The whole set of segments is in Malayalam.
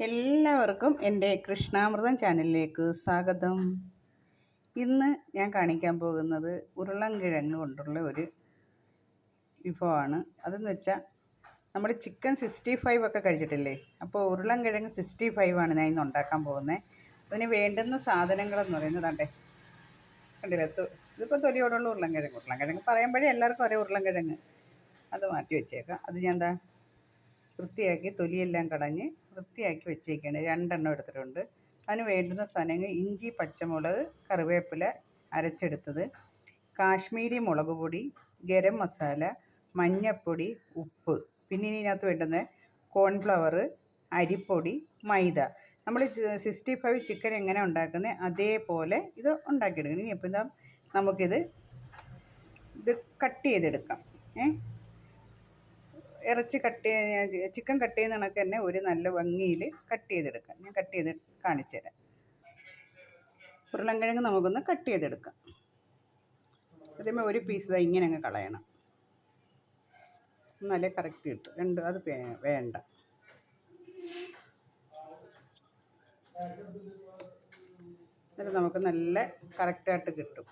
എല്ലാവർക്കും എന്റെ കൃഷ്ണാമൃതം ചാനലിലേക്ക് സ്വാഗതം. ഇന്ന് ഞാൻ കാണിക്കാൻ പോകുന്നത് ഉരുളൻകിഴങ്ങ് കൊണ്ടുള്ള ഒരു വിഭവമാണ്. അതെന്ന് വെച്ചാൽ നമ്മൾ ചിക്കൻ സിക്സ്റ്റി ഫൈവ് ഒക്കെ കഴിച്ചിട്ടില്ലേ? അപ്പോൾ ഉരുളൻകിഴങ്ങ് സിക്സ്റ്റി ഫൈവ് ആണ് ഞാൻ ഇന്ന് ഉണ്ടാക്കാൻ പോകുന്നത് അതിന് വേണ്ടുന്ന സാധനങ്ങളെന്ന് പറയുന്നത് കണ്ടില്ലേ? തൊ- ഇതിപ്പോൾ തൊലിയോടുള്ള ഉരുളൻകിഴങ്ങ്. ഉരുളൻകിഴങ്ങ് പറയുമ്പോഴേ എല്ലാവർക്കും ഒരേ ഉരുളൻകിഴങ്ങ്. അത് മാറ്റി വെച്ചേക്കാം. അത് ഞാൻ എന്താ വൃത്തിയാക്കി തൊലിയെല്ലാം കളഞ്ഞ് വൃത്തിയാക്കി വെച്ചേക്കാണ്. രണ്ടെണ്ണം എടുത്തിട്ടുണ്ട്. അതിന് വേണ്ടുന്ന സാധനങ്ങൾ ഇഞ്ചി പച്ചമുളക് കറിവേപ്പില അരച്ചെടുത്തത്. കാശ്മീരി മുളക് പൊടി ഗരം മസാല മഞ്ഞൾപ്പൊടി ഉപ്പ്. പിന്നെ ഇതിനകത്ത് വേണ്ടുന്ന കോൺഫ്ലവർ അരിപ്പൊടി മൈദ. നമ്മൾ സിക്സ്റ്റി ഫൈവ് ചിക്കൻ എങ്ങനെ ഉണ്ടാക്കുന്നത് അതേപോലെ ഇത് ഉണ്ടാക്കിയെടുക്കണം. ഇനി ഇപ്പം നമുക്കിത് ഇത് കട്ട് ചെയ്തെടുക്കാം. ഏ? ഇറച്ചി കട്ട് ചെയ്യാൻ ചിക്കൻ കട്ട് ചെയ്യുന്ന കണക്ക് തന്നെ ഒരു നല്ല ഭംഗിയിൽ കട്ട് ചെയ്തെടുക്കാം. ഞാൻ കട്ട് ചെയ്ത് കാണിച്ചു തരാം. ഉരുളൻകിഴങ്ങ് നമുക്കൊന്ന് കട്ട് ചെയ്തെടുക്കാം. അതേമാതിരി ഒരു പീസ് ഇങ്ങനെ അങ്ങ് കളയണം. നല്ല കറക്റ്റ് കിട്ടും. രണ്ട് അത് വേണ്ട. എന്നിട്ട് നമുക്ക് നല്ല കറക്റ്റായിട്ട് കിട്ടും.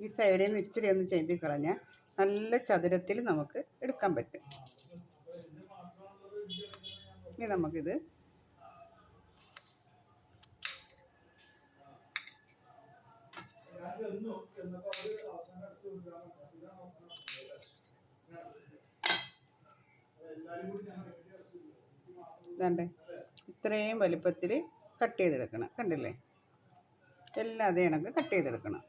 ഈ സൈഡിൽ നിന്ന് ഇച്ചിരി ഒന്ന് ചെയ്ത് കളഞ്ഞാൽ നല്ല ചതുരത്തിൽ നമുക്ക് എടുക്കാൻ പറ്റും. ഇനി നമുക്കിത് ഇതാണ്ടേ ഇത്രയും വലിപ്പത്തിൽ കട്ട് ചെയ്തെടുക്കണം. കണ്ടില്ലേ? എല്ലാം അതേ കണക്ക് കട്ട് ചെയ്തെടുക്കണം.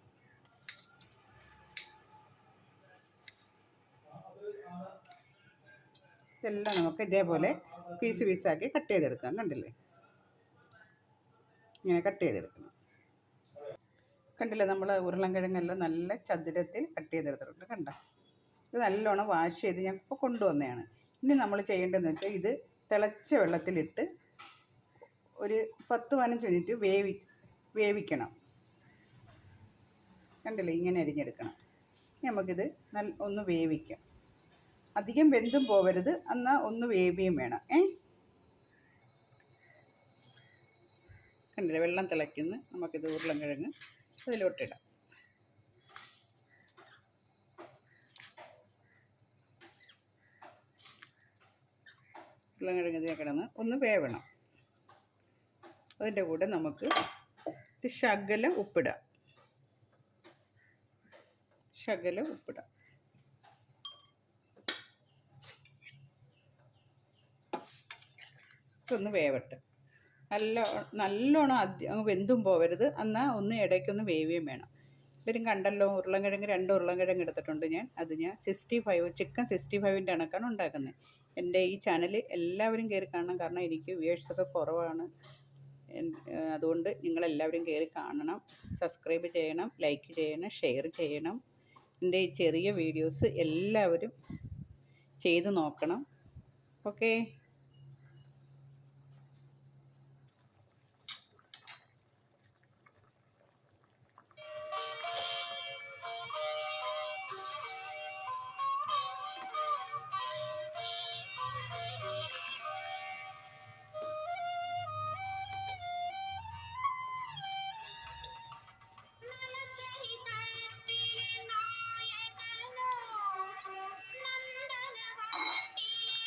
ഇതെല്ലാം നമുക്ക് ഇതേപോലെ പീസ് പീസാക്കി കട്ട് ചെയ്തെടുക്കാം. കണ്ടില്ലേ? ഇങ്ങനെ കട്ട് ചെയ്തെടുക്കണം. കണ്ടില്ലേ? നമ്മൾ ഉരുളൻകിഴങ്ങെല്ലാം നല്ല ചതുരത്തിൽ കട്ട് ചെയ്തെടുത്തിട്ടുണ്ട്. കണ്ടോ? ഇത് നല്ലോണം വാഷ് ചെയ്ത് ഞാൻ ഇപ്പോൾ കൊണ്ടുവന്നതാണ്. ഇനി നമ്മൾ ചെയ്യേണ്ടതെന്ന് വെച്ചാൽ ഇത് തിളച്ച വെള്ളത്തിലിട്ട് ഒരു പത്ത് പതിനഞ്ച് മിനിറ്റ് വേവി വേവിക്കണം. കണ്ടില്ലേ? ഇങ്ങനെ അരിഞ്ഞെടുക്കണം. നമുക്കിത് നല്ല ഒന്ന് വേവിക്കാം. അധികം വെന്തും പോവരുത്. എന്നാൽ ഒന്ന് വേവിയും വേണം. ഏ? കണ്ടില്ലേ? വെള്ളം തിളയ്ക്കുന്നു. നമുക്കിത് ഉരുളൻകിഴങ്ങ് അതിലോട്ടിടാം. ഉരുളൻകിഴങ്ങ് ഇതിനെ കിടന്ന് ഒന്ന് വേവണം. അതിന്റെ കൂടെ നമുക്ക് ഒരു ശകലം ഉപ്പിടാം. ശകലം ഉപ്പിടാം. ഒന്ന് വേവട്ടെ. നല്ല നല്ലോണം ആദ്യം അങ്ങ് വെന്തും പോവരുത്. എന്നാൽ ഒന്ന് ഇടയ്ക്കൊന്ന് വേവുകയും വേണം. ഇവരും കണ്ടല്ലോ ഉരുളൻകിഴങ്ങ് രണ്ട് ഉരുളൻകിഴങ്ങ് എടുത്തിട്ടുണ്ട് ഞാൻ. അത് ഞാൻ സിക്സ്റ്റി ഫൈവ് ചിക്കൻ സിക്സ്റ്റി ഫൈവിന്റെ കണക്കാണ് ഉണ്ടാക്കുന്നത്. എന്റെ ഈ ചാനൽ എല്ലാവരും കയറി കാണണം. കാരണം എനിക്ക് വ്യൂവേഴ്സൊക്കെ കുറവാണ്. അതുകൊണ്ട് നിങ്ങളെല്ലാവരും കയറി കാണണം സബ്സ്ക്രൈബ് ചെയ്യണം ലൈക്ക് ചെയ്യണം ഷെയർ ചെയ്യണം. എന്റെ ഈ ചെറിയ വീഡിയോസ് എല്ലാവരും ചെയ്ത് നോക്കണം. ഓക്കേ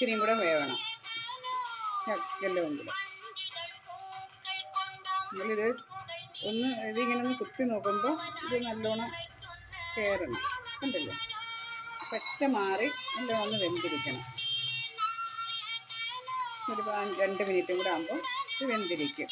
ഇത്തിരിയും കൂടെ വേവണം. ശകലവും കൂടെ. നമ്മളിത് ഒന്ന് ഇതിങ്ങനെ ഒന്ന് കുത്തി നോക്കുമ്പോൾ ഇത് നല്ലോണം കയറണം കണ്ടല്ലോ? പച്ച മാറി നല്ലോണം വെന്തിരിക്കണം. ഒരു രണ്ട് മിനിറ്റും കൂടെ ആകുമ്പോൾ ഇത് വെന്തിരിക്കും.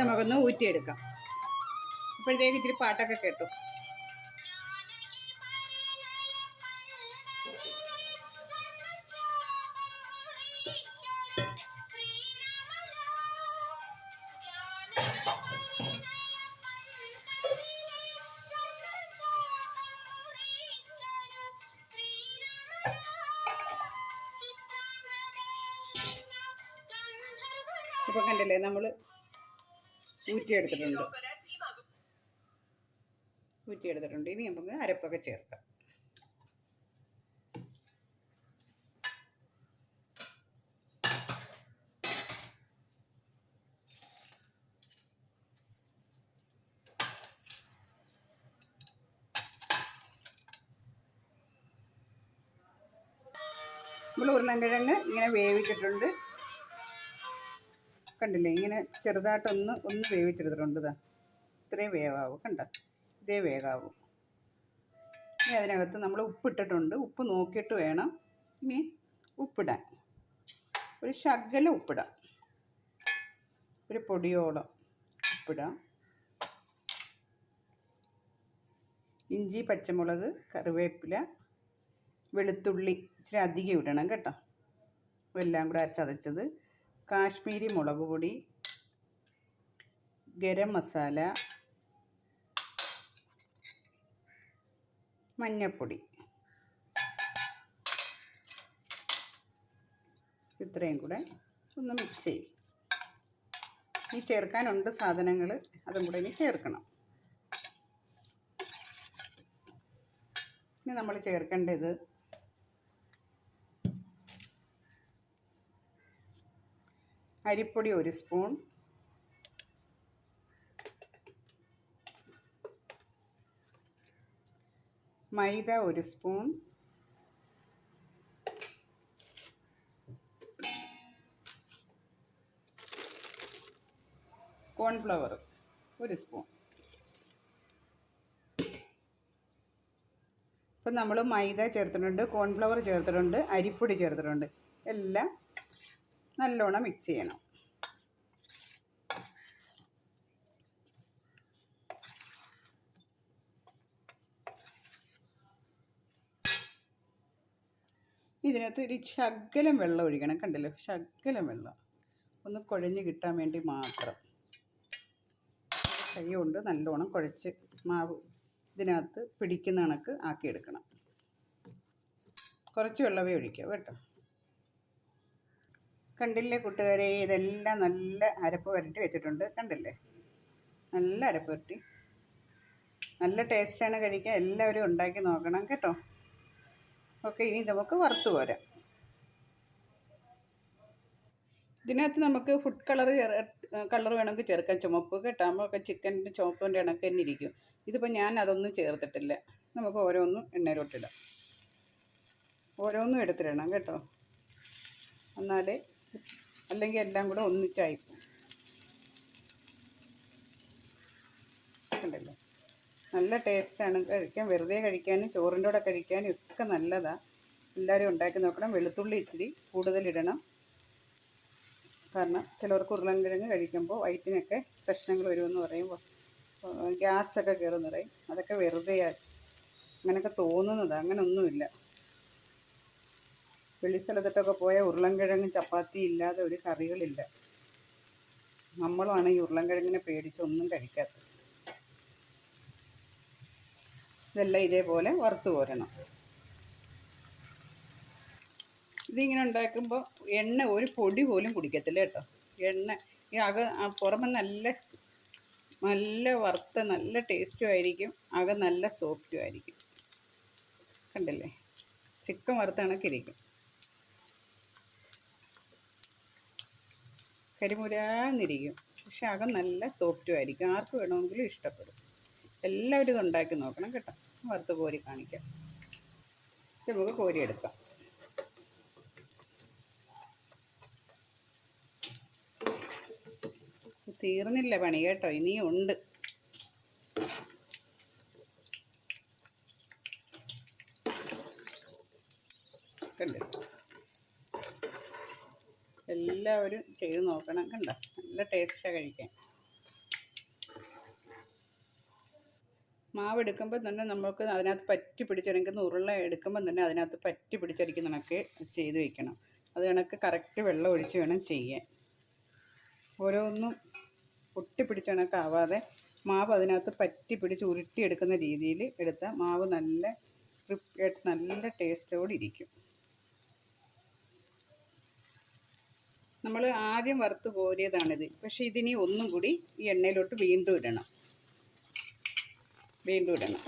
നമുക്കൊന്ന് ഊറ്റിയെടുക്കാം. അപ്പോഴത്തേക്ക് ഇത്തിരി പാട്ടൊക്കെ കേട്ടു. ഇപ്പൊ കണ്ടില്ലേ നമ്മൾ ഊറ്റിയെടുത്തിട്ടുണ്ട്. ഊറ്റിയെടുത്തിട്ടുണ്ട്. ഇനി നമുക്ക് അരപ്പൊക്കെ ചേർക്കാം. നമ്മൾ ഉരുളൻകിഴങ്ങ് ഇങ്ങനെ വേവിച്ചിട്ടുണ്ട്. കണ്ടില്ലേ? ഇങ്ങനെ ചെറുതായിട്ടൊന്ന് ഒന്ന് വേവിച്ചെടുത്തിട്ടുണ്ട് ഇതാ ഇത്രയും വേവാവൂ കണ്ട? ഇതേ വേഗാവൂ ഇനി അതിനകത്ത് നമ്മൾ ഉപ്പിട്ടിട്ടുണ്ട്. ഉപ്പ് നോക്കിയിട്ട് വേണം ഇനി ഉപ്പിടാൻ. ഒരു ശകല ഉപ്പിടാം. ഒരു പൊടിയോളം ഉപ്പിടാം. ഇഞ്ചി പച്ചമുളക് കറിവേപ്പില വെളുത്തുള്ളി. ഇച്ചിരി അധികം ഇടണം കേട്ടോ. എല്ലാം കൂടെ ചതച്ചത് കാശ്മീരി മുളക് പൊടി ഗരം മസാല മഞ്ഞപ്പൊടി. ഇത്രയും കൂടെ ഒന്ന് മിക്സ് ചെയ്യും. ഇനി ചേർക്കാനുണ്ട് സാധനങ്ങൾ അതും കൂടെ ഇനി ചേർക്കണം. ഇനി നമ്മൾ ചേർക്കേണ്ടത് അരിപ്പൊടി ഒരു സ്പൂൺ. മൈദ ഒരു സ്പൂൺ. കോൺഫ്ലവർ ഒരു സ്പൂൺ. ഇപ്പം നമ്മൾ മൈദ ചേർത്തിട്ടുണ്ട് കോൺഫ്ലവർ ചേർത്തിട്ടുണ്ട് അരിപ്പൊടി ചേർത്തിട്ടുണ്ട്. എല്ലാം നല്ലോണം മിക്സ് ചെയ്യണം. ഇതിനകത്ത് ഒരു ശകലം വെള്ളം ഒഴിക്കണം. കണ്ടല്ലോ? ശകലം വെള്ളം. ഒന്ന് കുഴഞ്ഞ് കിട്ടാൻ വേണ്ടി മാത്രം. കൈ കൊണ്ട് നല്ലോണം കുഴച്ച് മാവ് ഇതിനകത്ത് പിടിക്കുന്ന കണക്ക് ആക്കിയെടുക്കണം. കുറച്ച് വെള്ളമേ ഒഴിക്കാം കേട്ടോ. കണ്ടില്ലേ കൂട്ടുകാരെ? ഇതെല്ലാം നല്ല അരപ്പ് വരട്ടി വെച്ചിട്ടുണ്ട്. കണ്ടില്ലേ? നല്ല അരപ്പ് വരട്ടി. നല്ല ടേസ്റ്റാണ് കഴിക്കാൻ. എല്ലാവരും ഉണ്ടാക്കി നോക്കണം കേട്ടോ. ഓക്കെ ഇനി നമുക്ക് വറുത്ത് പോരാം. ഇതിനകത്ത് നമുക്ക് ഫുഡ് കളർ കളർ വേണമെങ്കിൽ ചേർക്കാം. ചുമപ്പ് കേട്ടോ. നമ്മളൊക്കെ ചിക്കന്റെ ചുമപ്പിന്റെ ഇണക്ക് തന്നെ ഇരിക്കും. ഇതിപ്പോൾ ഞാൻ അതൊന്നും ചേർത്തിട്ടില്ല. നമുക്ക് ഓരോന്നും എണ്ണയിലോട്ടിടാം ഓരോന്നും എടുത്തിടണം കേട്ടോ. എന്നാലേ അല്ലെങ്കിൽ എല്ലാം കൂടെ ഒന്നിച്ചായി കണ്ടല്ലോ? നല്ല ടേസ്റ്റാണ് കഴിക്കാൻ വെറുതെ കഴിക്കാനും ചോറിന്റെ കൂടെ കഴിക്കാനും ഒക്കെ നല്ലതാണ് എല്ലാവരും ഉണ്ടാക്കി നോക്കണം. വെളുത്തുള്ളി ഇത്തിരി കൂടുതലിടണം കാരണം ചിലവർക്ക് ഉരുളൻകിഴങ്ങ് കഴിക്കുമ്പോൾ വയറ്റിനൊക്കെ പ്രശ്നങ്ങൾ വരുമെന്ന് പറയുമ്പോൾ ഗ്യാസൊക്കെ പറയും. അതൊക്കെ വെറുതെയാണ് അങ്ങനെയൊക്കെ തോന്നുന്നത്. അങ്ങനെയൊന്നുമില്ല വെളി സ്ഥലത്തിട്ടൊക്കെ പോയാൽ ഉരുളൻകിഴങ്ങും ചപ്പാത്തി ഇല്ലാതെ ഒരു കറികളില്ല. നമ്മളാണ് ഈ ഉരുളൻകിഴങ്ങിനെ പേടിച്ച് ഒന്നും കഴിക്കാത്തത്. ഇതെല്ലാം ഇതേപോലെ വറുത്ത് പോരണം ഇതിങ്ങനെ ഉണ്ടാക്കുമ്പോൾ എണ്ണ ഒരു പൊടി പോലും കുടിക്കത്തില്ല കേട്ടോ. എണ്ണ ഈ അക പുറമെ നല്ല നല്ല വറുത്ത നല്ല ടേസ്റ്റും ആയിരിക്കും അക നല്ല സോഫ്റ്റും ആയിരിക്കും. കണ്ടില്ലേ? ചിക്കൻ വറുത്ത കണക്കിരിക്കും. കരിമുരാന്നിരിക്കും. പക്ഷെ അകം നല്ല സോഫ്റ്റും ആയിരിക്കും. ആർക്ക് വേണമെങ്കിലും ഇഷ്ടപ്പെടും. എല്ലാവരും ഇത് ഉണ്ടാക്കി നോക്കണം കേട്ടോ. വറുത്ത് കോരി കാണിക്കാം. നമുക്ക് കോരി എടുക്കാം തീർന്നില്ല പണി കേട്ടോ. ഇനിയും ഉണ്ട്. എല്ലാവരും ചെയ്ത് നോക്കണം കണ്ട? നല്ല ടേസ്റ്റാണ് കഴിക്കാൻ. മാവ് എടുക്കുമ്പോൾ തന്നെ നമുക്ക് അതിനകത്ത് പറ്റി പിടിച്ചിരിക്കുന്ന ഉരുള എടുക്കുമ്പോൾ തന്നെ അതിനകത്ത് പറ്റി പിടിച്ചിരിക്കുന്ന കണക്ക് ചെയ്ത് വയ്ക്കണം അത് കണക്ക് കറക്റ്റ് വെള്ളം ഒഴിച്ച് വേണം ചെയ്യാൻ. ഓരോന്നും ഒട്ടിപ്പിടിച്ച കണക്കാവാതെ മാവ് അതിനകത്ത് പറ്റി പിടിച്ച് ഉരുട്ടിയെടുക്കുന്ന രീതിയിൽ എടുത്താൽ മാവ് നല്ല സ്ക്രിപ്റ്റ് നല്ല ടേസ്റ്റോടെ ഇരിക്കും. നമ്മൾ ആദ്യം വറുത്ത് കോരിയതാണിത്. പക്ഷേ ഇതിനി ഒന്നും കൂടി ഈ എണ്ണയിലോട്ട് വീണ്ടും ഇടണം. വീണ്ടും ഇടണം.